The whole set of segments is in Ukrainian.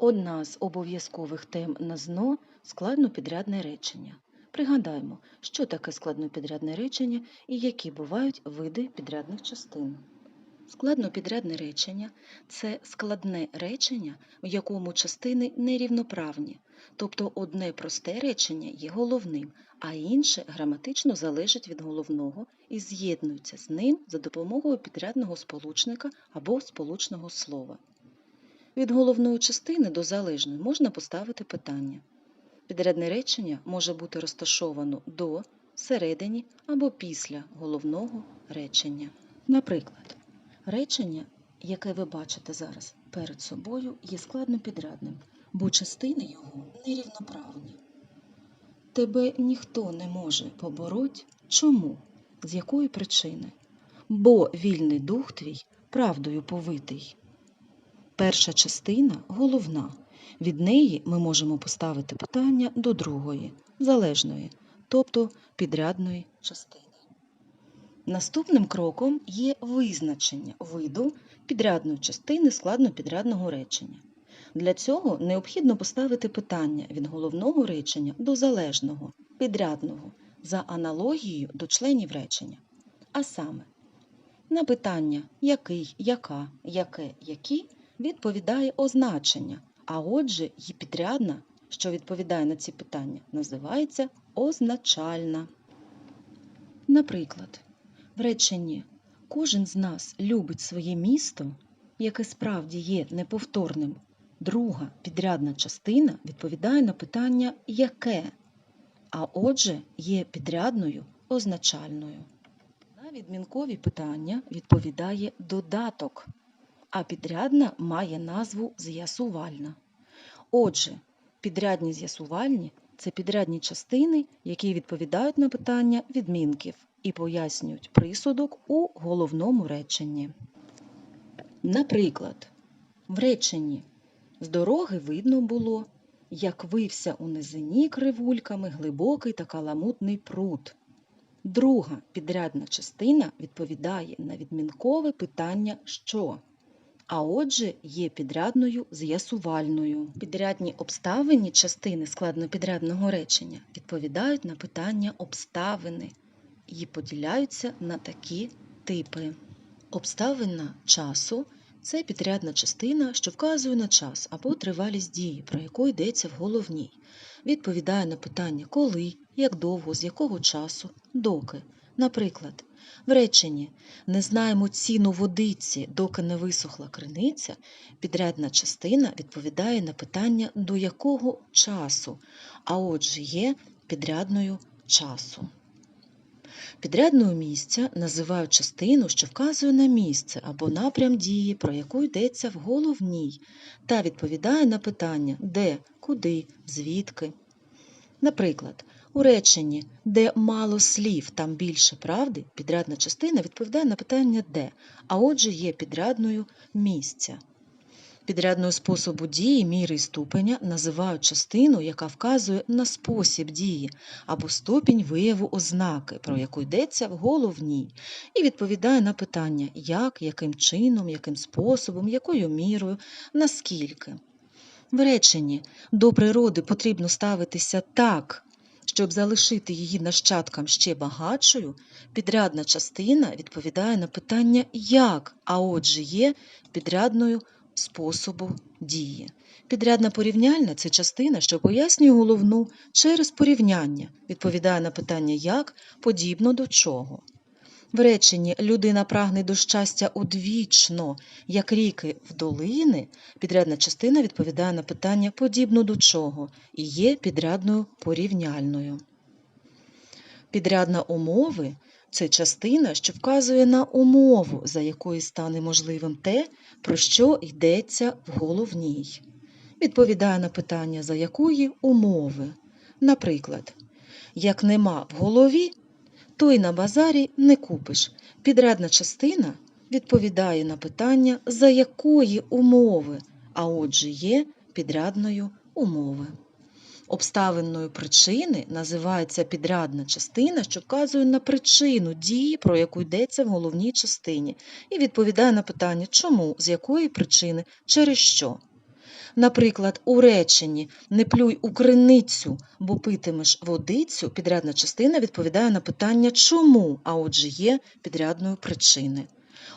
Одна з обов'язкових тем на ЗНО – складнопідрядне речення. Пригадаймо, що таке складнопідрядне речення і які бувають види підрядних частин. Складнопідрядне речення – це складне речення, в якому частини нерівноправні, тобто одне просте речення є головним, а інше граматично залежить від головного і з'єднується з ним за допомогою підрядного сполучника або сполучного слова. Від головної частини до залежної можна поставити питання. Підрядне речення може бути розташовано до, всередині або після головного речення. Наприклад, речення, яке ви бачите зараз перед собою, є складнопідрядним, бо частини його нерівноправні. Тебе ніхто не може побороть. Чому? З якої причини? Бо вільний дух твій правдою повитий. Перша частина головна. Від неї ми можемо поставити питання до другої, залежної, тобто підрядної частини. Наступним кроком є визначення виду підрядної частини складнопідрядного речення. Для цього необхідно поставити питання від головного речення до залежного, підрядного, за аналогією до членів речення. А саме, на питання який, яка, яке, які відповідає означення, а отже, і підрядна, що відповідає на ці питання, називається означальна. Наприклад, в реченні Кожен з нас любить своє місто, яке справді є неповторним. Друга підрядна частина відповідає на питання яке, а отже, є підрядною означальною. На відмінкові питання відповідає додаток, а підрядна має назву з'ясувальна. Отже, підрядні з'ясувальні це підрядні частини, які відповідають на питання відмінків і пояснюють присудок у головному реченні. Наприклад, в реченні з дороги видно було, як вився у низині кривульками глибокий та каламутний пруд. Друга підрядна частина відповідає на відмінкове питання що, а отже є підрядною з'ясувальною. Підрядні обставини частини складнопідрядного речення відповідають на питання обставини і поділяються на такі типи. Обставина часу це підрядна частина, що вказує на час або тривалість дії, про яку йдеться в головній. Відповідає на питання коли, як довго, з якого часу, доки. Наприклад, в реченні не знаємо ціну водиці, доки не висохла криниця, підрядна частина відповідає на питання до якого часу, а отже є підрядною часу. Підрядною місця називають частину, що вказує на місце або напрям дії, про яку йдеться в головній, та відповідає на питання де, куди, звідки. Наприклад, у реченні, де мало слів, там більше правди, підрядна частина відповідає на питання де, а отже є підрядною місця. Підрядною способу дії, міри і ступеня називають частину, яка вказує на спосіб дії або ступінь вияву ознаки, про яку йдеться в головній, і відповідає на питання як, яким чином, яким способом, якою мірою, наскільки. В реченні до природи потрібно ставитися так, щоб залишити її нащадкам ще багатшою, підрядна частина відповідає на питання як, а отже є підрядною способу дії. Підрядна порівняльна це частина, що пояснює головну через порівняння, відповідає на питання як, подібно до чого. В реченні людина прагне до щастя одвічно, як ріки в долини, підрядна частина відповідає на питання подібно до чого і є підрядною порівняльною. Підрядна умови це частина, що вказує на умову, за якою стане можливим те, про що йдеться в головній. Відповідає на питання, за якої умови. Наприклад, як нема в голові, то й на базарі не купиш. Підрядна частина відповідає на питання, за якої умови, а отже є підрядною умови. Обставиною причини називається підрядна частина, що вказує на причину дії, про яку йдеться в головній частині, і відповідає на питання чому, з якої причини, через що. Наприклад, у реченні не плюй у криницю, бо питимеш водицю, підрядна частина відповідає на питання чому, а отже є підрядною причини.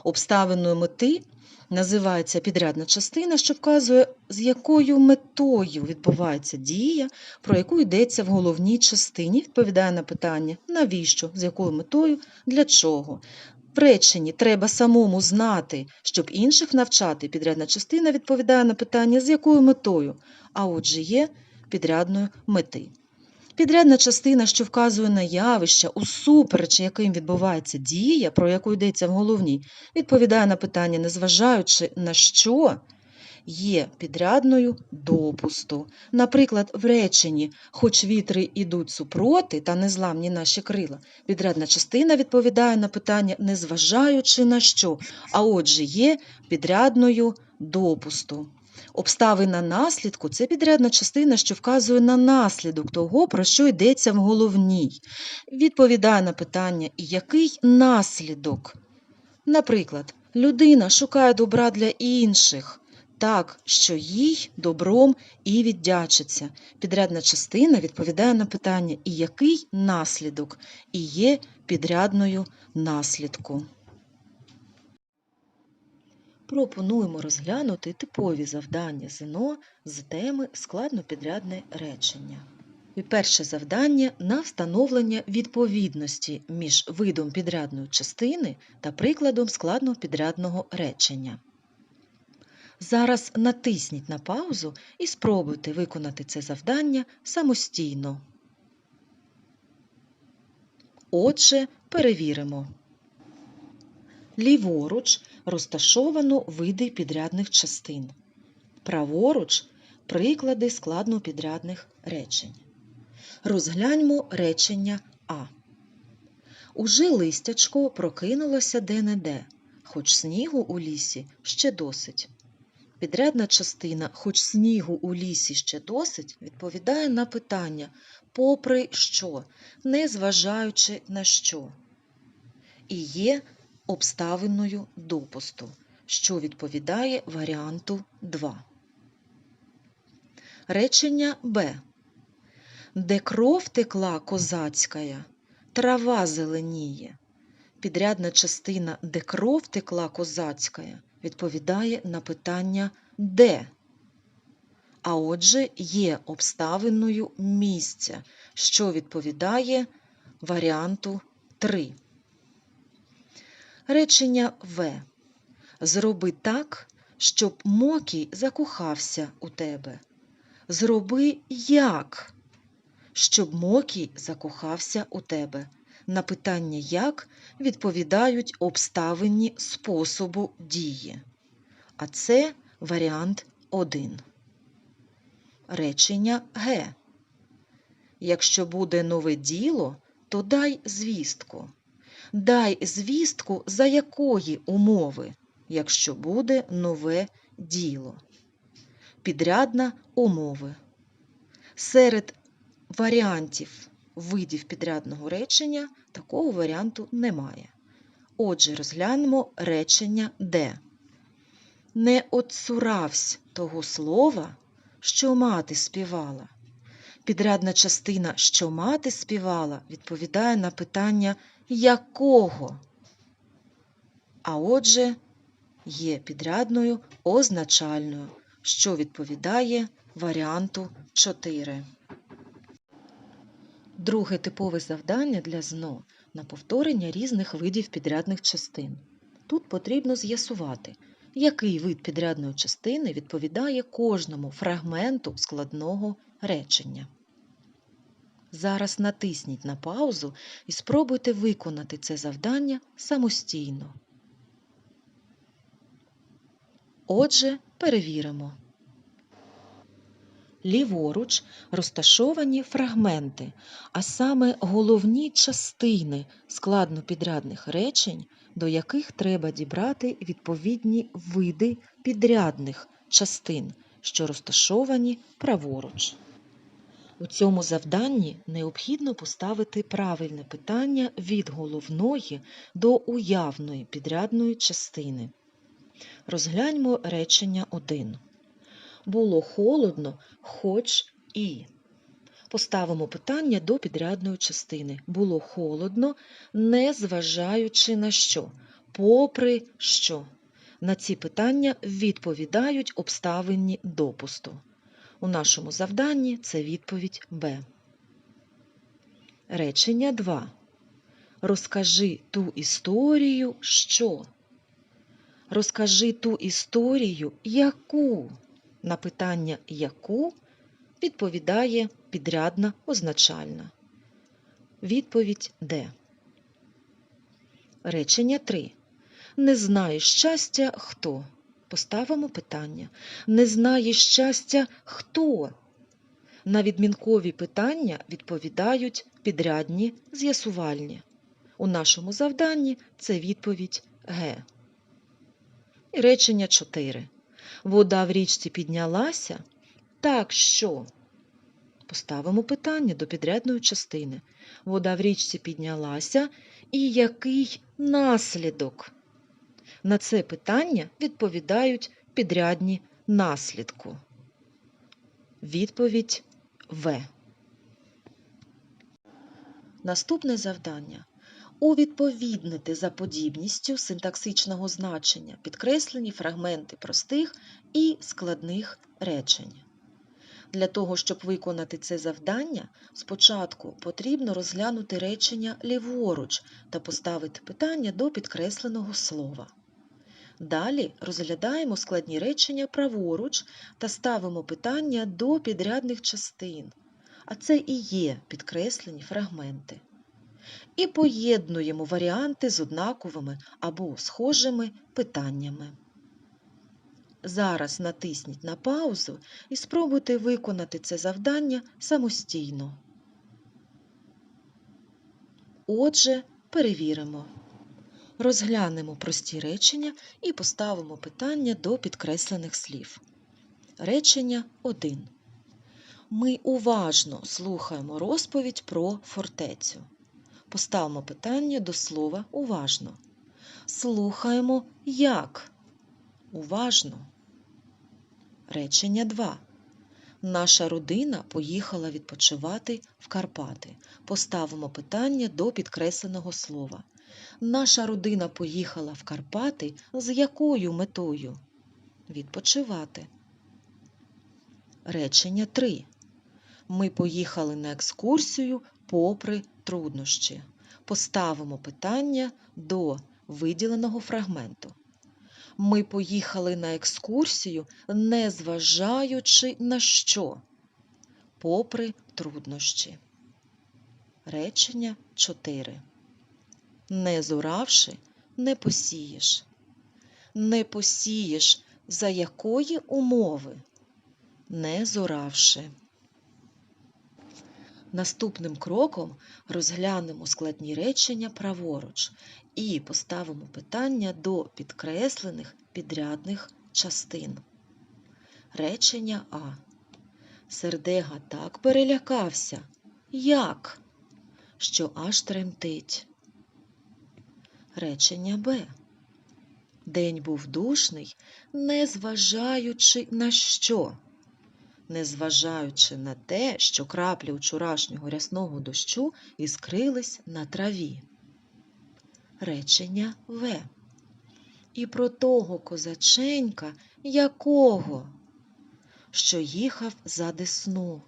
Обставиною мети називається підрядна частина, що вказує, з якою метою відбувається дія, про яку йдеться в головній частині, відповідає на питання навіщо, з якою метою, для чого. В реченні треба самому знати, щоб інших навчати. Підрядна частина відповідає на питання, з якою метою, а отже є підрядною мети. Підрядна частина, що вказує на явища, усупереч яким відбувається дія, про яку йдеться в головній, відповідає на питання, незважаючи на що є підрядною допусту. Наприклад, в реченні «Хоч вітри ідуть супроти та незламні наші крила», підрядна частина відповідає на питання, незважаючи на що, а отже є підрядною допусту. Обставина наслідку це підрядна частина, що вказує на наслідок того, про що йдеться в головній. Відповідає на питання, який наслідок. Наприклад, людина шукає добра для інших, так, що їй добром і віддячиться. Підрядна частина відповідає на питання, і який наслідок, і є підрядною наслідку. Пропонуємо розглянути типові завдання ЗНО з теми складнопідрядне речення. І перше завдання на встановлення відповідності між видом підрядної частини та прикладом складнопідрядного речення. Зараз натисніть на паузу і спробуйте виконати це завдання самостійно. Отже, перевіримо. Ліворуч розташовано види підрядних частин. Праворуч приклади складнопідрядних речень. Розгляньмо речення А. Уже листячко прокинулося де-не-де, хоч снігу у лісі ще досить. Підрядна частина хоч снігу у лісі ще досить відповідає на питання попри що, незважаючи на що. І є обставиною допусту, що відповідає варіанту 2. Речення Б. Де кров текла козацька, трава зеленіє. Підрядна частина де кров текла козацька відповідає на питання де. А отже, є обставиною місця, що відповідає варіанту 3. Речення В. Зроби так, щоб Мокій закохався у тебе. Зроби як, щоб Мокій закохався у тебе. На питання як відповідають обставинні способу дії. А це варіант 1. Речення Г. Якщо буде нове діло, то дай звістку. Дай звістку, за якої умови, якщо буде нове діло. Підрядна умови. Серед варіантів видів підрядного речення такого варіанту немає. Отже, розглянемо речення Д. Не отцуравсь того слова, що мати співала. Підрядна частина, що мати співала, відповідає на питання якого. А отже, є підрядною означальною, що відповідає варіанту 4. Друге типове завдання для ЗНО на повторення різних видів підрядних частин. Тут потрібно з'ясувати, який вид підрядної частини відповідає кожному фрагменту складного речення. Зараз натисніть на паузу і спробуйте виконати це завдання самостійно. Отже, перевіримо. Ліворуч розташовані фрагменти, а саме головні частини складнопідрядних речень, до яких треба дібрати відповідні види підрядних частин, що розташовані праворуч. У цьому завданні необхідно поставити правильне питання від головної до уявної підрядної частини. Розгляньмо речення 1. Було холодно, хоч і. Поставимо питання до підрядної частини. Було холодно, не зважаючи на що, попри що. На ці питання відповідають обставинні допусту. У нашому завданні це відповідь Б. Речення 2. Розкажи ту історію, що. Розкажи ту історію, яку. На питання яку відповідає підрядна означальна. Відповідь Д. Речення 3. Не знає щастя хто. Поставимо питання. Не знає щастя хто. На відмінкові питання відповідають підрядні з'ясувальні. У нашому завданні це відповідь Г. І речення 4. Вода в річці піднялася, так що. Поставимо питання до підрядної частини. Вода в річці піднялася, і який наслідок? На це питання відповідають підрядні наслідку. Відповідь В. Наступне завдання. Увідповіднити за подібністю синтаксичного значення підкреслені фрагменти простих і складних речень. Для того, щоб виконати це завдання, спочатку потрібно розглянути речення ліворуч та поставити питання до підкресленого слова. Далі розглядаємо складні речення праворуч та ставимо питання до підрядних частин, а це і є підкреслені фрагменти. І поєднуємо варіанти з однаковими або схожими питаннями. Зараз натисніть на паузу і спробуйте виконати це завдання самостійно. Отже, перевіримо. Розглянемо прості речення і поставимо питання до підкреслених слів. Речення 1. Ми уважно слухаємо розповідь про фортецю. Поставимо питання до слова уважно. Слухаємо як? Уважно. Речення 2. Наша родина поїхала відпочивати в Карпати. Поставимо питання до підкресленого слова. Наша родина поїхала в Карпати з якою метою? Відпочивати. Речення 3. Ми поїхали на екскурсію попри труднощі. Поставимо питання до виділеного фрагменту. Ми поїхали на екскурсію, не зважаючи на що, попри труднощі. Речення 4. Не зоравши, не посієш. Не посієш за якої умови? Не зоравши. Наступним кроком розглянемо складні речення праворуч і поставимо питання до підкреслених підрядних частин. Речення А. Сердега так перелякався. Як? Що аж тремтить. Речення Б. День був душний, незважаючи на що? Незважаючи на те, що краплі вчорашнього рясного дощу іскрились на траві. Речення В. І про того козаченька, якого, що їхав за десну.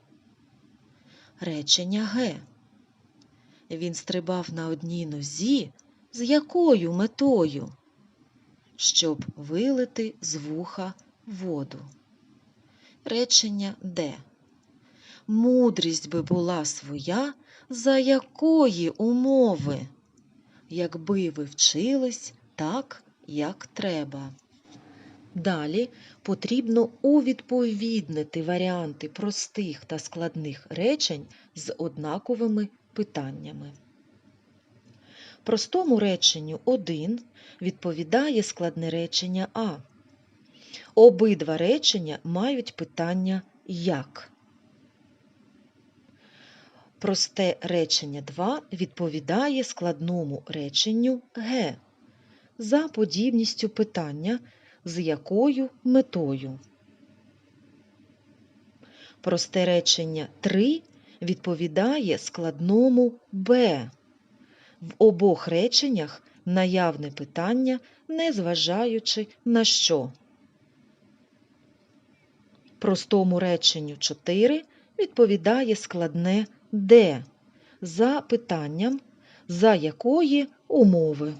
Речення Г. Він стрибав на одній нозі, з якою метою? Щоб вилити з вуха воду. Речення Д. Мудрість би була своя, за якої умови? Якби ви вчились так, як треба. Далі потрібно увідповіднити варіанти простих та складних речень з однаковими питаннями. Простому реченню 1 відповідає складне речення А. Обидва речення мають питання як. Просте речення 2 відповідає складному реченню Г за подібністю питання, з якою метою. Просте речення 3 відповідає складному Б. В обох реченнях наявне питання, незважаючи на що. Простому реченню 4 відповідає складне Д за питанням, за якої умови.